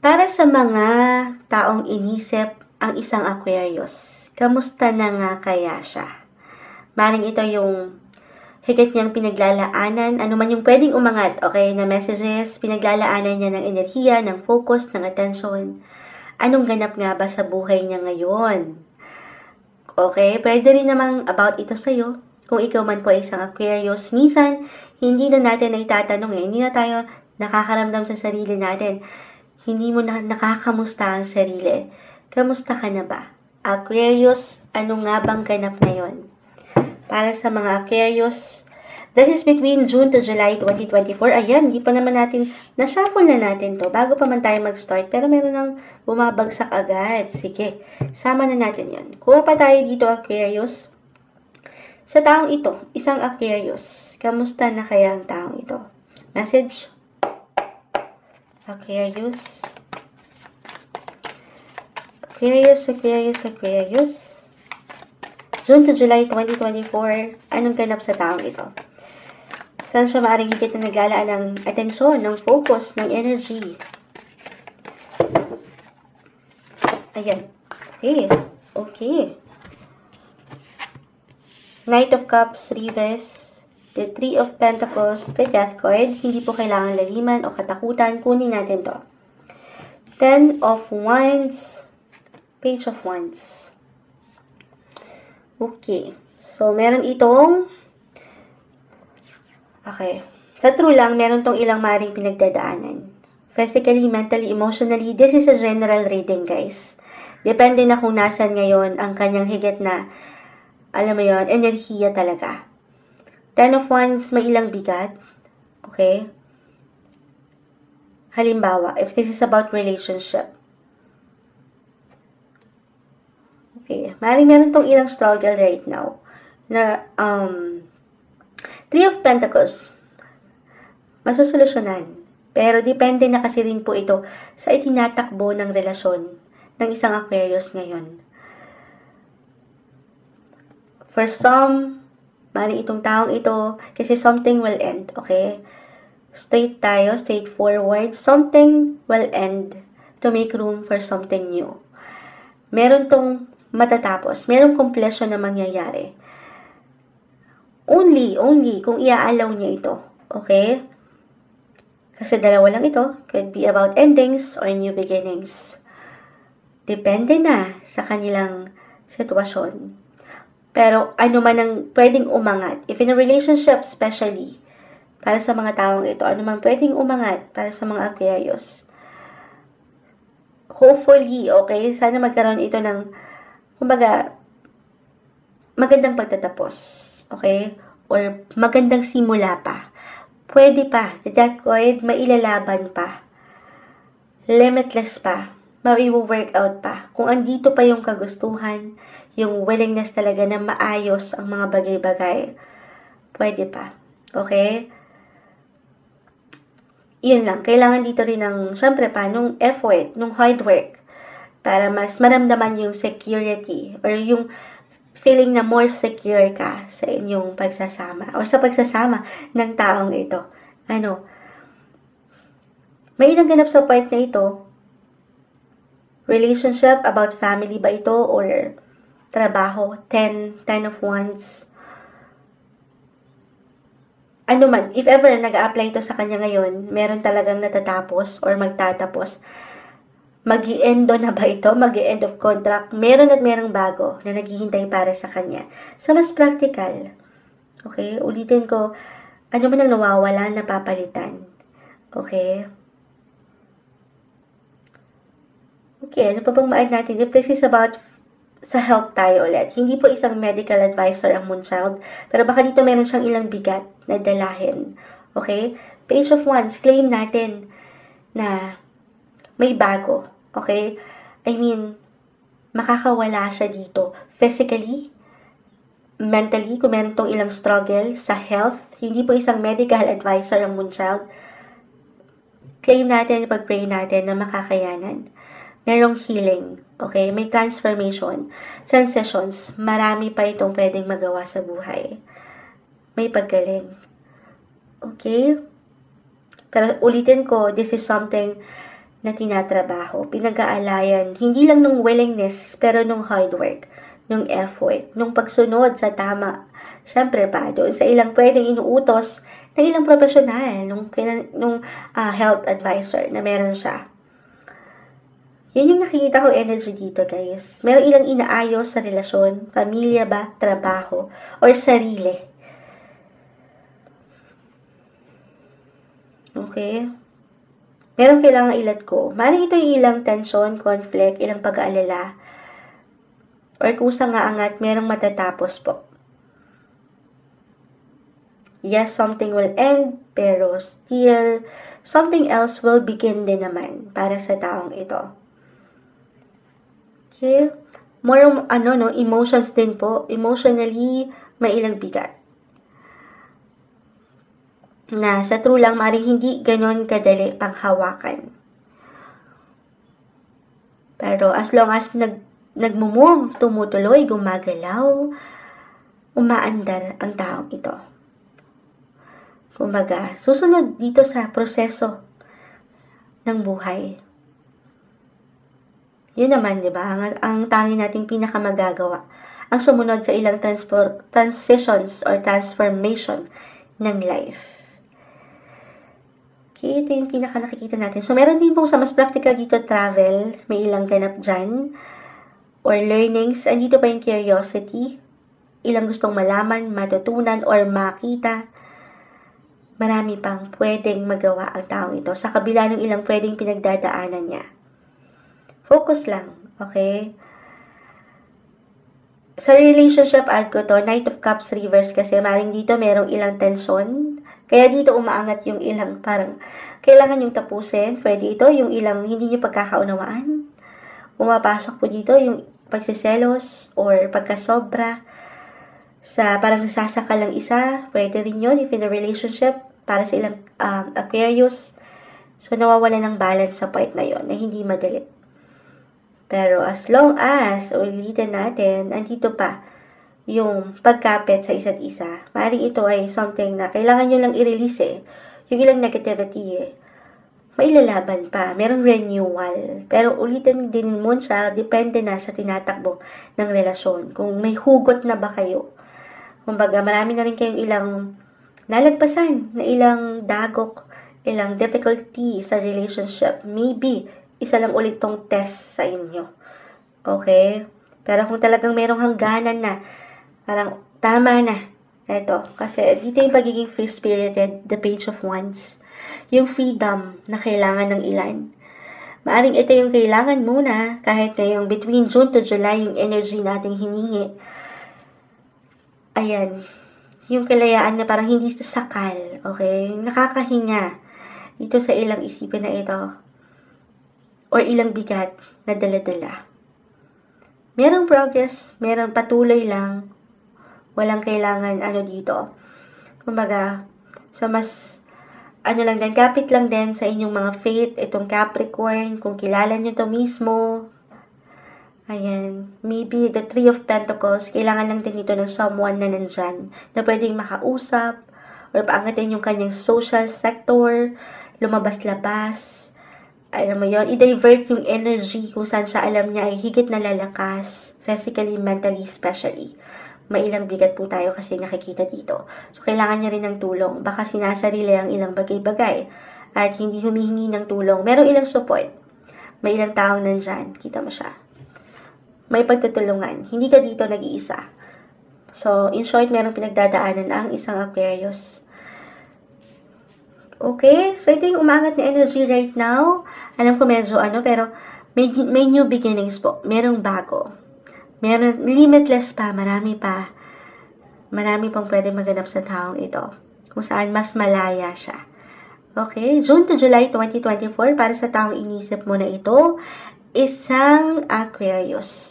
Para sa mga taong inisip ang isang Aquarius, kamusta na nga kaya siya? Maring ito yung higit niyang pinaglalaanan, ano man yung pwedeng umangat, okay, na messages, pinaglalaanan niya ng enerhiya, ng focus, ng attention. Anong ganap nga ba sa buhay niya ngayon? Okay, pwede rin namang about ito sa'yo. Kung ikaw man po isang Aquarius, minsan, hindi na natin ay tatanong eh, hindi na tayo nakakaramdam sa sarili natin. Hindi mo na nakakamusta ang sarili. Kamusta ka na ba? Aquarius, ano nga bang ganap na yon? Para sa mga Aquarius, this is between June to July 2024. Ayan, hindi pa naman natin, na-shuffle na natin to bago pa man tayo mag-start. Pero meron nang bumabagsak agad. Sige, sama na natin yon. Kuha pa tayo dito, Aquarius. Sa taong ito, isang Aquarius, kamusta na kaya ang taong ito? Message? Aquarius. Aquarius, Aquarius, Aquarius. June to July 2024, anong ganap sa taong ito? Saan siya maaaring higit na naglalaan ng atensyon, ng focus, ng energy? Ayan. Okay. Okay. Knight of Cups, Reverse, the Three of Pentacles, the Death card. Hindi po kailangan laliman o katakutan. Kunin natin to. Ten of Wands, Page of Wands. Okay. So, meron itong Okay. Sa true lang, meron tong ilang maring pinagdadaanan. Physically, mentally, emotionally, this is a general reading, guys. Depende na kung nasan ngayon ang kanyang higit na, alam mo yon enerhiya talaga. Ten of Wands, may ilang bigat. Okay? Halimbawa, if this is about relationship. Okay. Maring meron tong ilang struggle right now. Na, um, Three of Pentacles. Masusolusyonan. Pero depende na kasi rin po ito sa itinatakbo ng relasyon ng isang Aquarius ngayon. For some, mali itong taong ito, kasi something will end, okay? Straight tayo, straightforward. Something will end to make room for something new. Meron tong matatapos. Meron completion na mangyayari. Only, only, kung iaalaw niya ito. Okay? Kasi dalawa lang ito. Could be about endings or new beginnings. Depende na sa kanilang sitwasyon. Pero ano man ang pwedeng umangat. If in a relationship, especially, para sa mga taong ito, ano man pwedeng umangat para sa mga Aquarius. Hopefully, okay, sana magkaroon ito ng, kumbaga, magandang pagtatapos. Okay? Or magandang simula pa. Pwede pa. The card, mailalaban pa. Limitless pa. Mai-work out pa. Kung andito pa yung kagustuhan, yung willingness talaga na maayos ang mga bagay-bagay, pwede pa. Okay? Yun lang. Kailangan dito rin ng, syempre pa, nung effort, nung hard work, para mas maramdaman yung security or yung feeling na more secure ka sa inyong pagsasama o sa pagsasama ng taong ito. Ano? May ganap sa part na ito. Relationship, about family ba ito or trabaho, 10, 10 of wands. Ano man, if ever nag-a-apply ito sa kanya ngayon, meron talagang natatapos or magtatapos, mag endo na ba ito? mag end of contract? Meron at merong bago na naghihintay para sa kanya. Sa mas practical, okay, ulitin ko, ano man ang nawawala, napapalitan. Okay? Okay, ano pa bang ma-add natin? If this is about sa health tayo ulit. Hindi po isang medical advisor ang Moonchild, pero baka dito meron siyang ilang bigat na dalahin. Okay? Page of Wands, claim natin na may bago. Okay? I mean, makakawala siya dito. Physically, mentally, kung meron tong ilang struggle sa health, hindi po isang medical advisor ang Moonchild, claim natin, pag-pray natin na makakayanan. Merong healing Okay? May transformation, transitions. Marami pa itong pwedeng magawa sa buhay. May paggaling. Okay? Pero ulitin ko, this is something na tinatrabaho, pinag-aalayan, hindi lang nung willingness, pero nung hard work, nung effort, nung pagsunod sa tama. Siyempre pa, doon sa ilang pwedeng inuutos ng ilang profesional, nung, nung uh, health advisor na meron siya. Yun yung nakikita ko energy dito, guys. Meron ilang inaayos sa relasyon, pamilya ba, trabaho, or sarili. Okay? Meron kailangan ilat ko. Maring ito yung ilang tension, conflict, ilang pag-aalala, or kusa nga angat, merong matatapos po. Yes, something will end, pero still, something else will begin din naman para sa taong ito. Okay? More, ano, no, emotions din po. Emotionally, may ilang bigat. Na sa true lang, maring hindi ganon kadali panghawakan. Pero as long as nag, nagmo-move, tumutuloy, gumagalaw, umaandar ang taong ito. Kumbaga, susunod dito sa proseso ng buhay. Yun naman, di ba? Ang, ang tangi nating pinakamagagawa ang sumunod sa ilang transpor, transitions or transformation ng life. Okay, ito yung pinaka nakikita natin. So, meron din po sa mas practical dito travel, may ilang ganap dyan, or learnings, andito pa yung curiosity, ilang gustong malaman, matutunan, or makita. Marami pang pwedeng magawa ang taong ito sa kabila ng ilang pwedeng pinagdadaanan niya. Focus lang, okay? Sa relationship, add ko to, Knight of Cups reverse kasi maring dito merong ilang tension. Kaya dito umaangat yung ilang parang kailangan yung tapusin. Pwede ito, yung ilang hindi nyo pagkakaunawaan. Umapasok po dito yung pagsiselos or pagkasobra sa parang nasasaka lang isa. Pwede rin yun if in a relationship para sa ilang um, Aquarius. So, nawawala ng balance sa part na yon na hindi madali. Pero as long as, ulitin natin, andito pa yung pagkapit sa isa't isa. Maaaring ito ay something na kailangan nyo lang i-release eh. Yung ilang negativity eh. Mailalaban pa. Merong renewal. Pero ulitin din mo siya, depende na sa tinatakbo ng relasyon. Kung may hugot na ba kayo. Kumbaga, marami na rin kayong ilang nalagpasan na ilang dagok, ilang difficulty sa relationship. Maybe, isa lang ulit tong test sa inyo. Okay? Pero kung talagang merong hangganan na, parang tama na. Ito, kasi dito yung pagiging free-spirited, the page of wands. Yung freedom na kailangan ng ilan. Maaring ito yung kailangan muna, kahit na yung between June to July, yung energy nating hiningi. Ayan. Yung kalayaan na parang hindi sakal, okay? Nakakahinga dito sa ilang isipin na ito or ilang bigat na daladala. Merong progress, merong patuloy lang, walang kailangan ano dito. Kumbaga, so mas ano lang din, kapit lang din sa inyong mga faith, itong Capricorn, kung kilala nyo to mismo. Ayan, maybe the Three of Pentacles, kailangan lang din ito ng someone na nandyan, na pwedeng makausap, or paangatin yung kanyang social sector, lumabas-labas, alam mo yon i-divert yung energy kung saan siya alam niya ay higit na lalakas, physically, mentally, especially. May ilang bigat po tayo kasi nakikita dito. So, kailangan niya rin ng tulong. Baka sinasarili ang ilang bagay-bagay at hindi humihingi ng tulong. Merong ilang support. May ilang taong nandyan. Kita mo siya. May pagtutulungan. Hindi ka dito nag-iisa. So, in short, merong pinagdadaanan ang isang Aquarius. Okay? So, ito yung umangat na energy right now. Alam ko medyo ano, pero may, may new beginnings po. Merong bago. Meron, limitless pa, marami pa. Marami pang pwede maganap sa taong ito. Kung saan mas malaya siya. Okay? June to July 2024, para sa taong inisip mo na ito, isang Aquarius.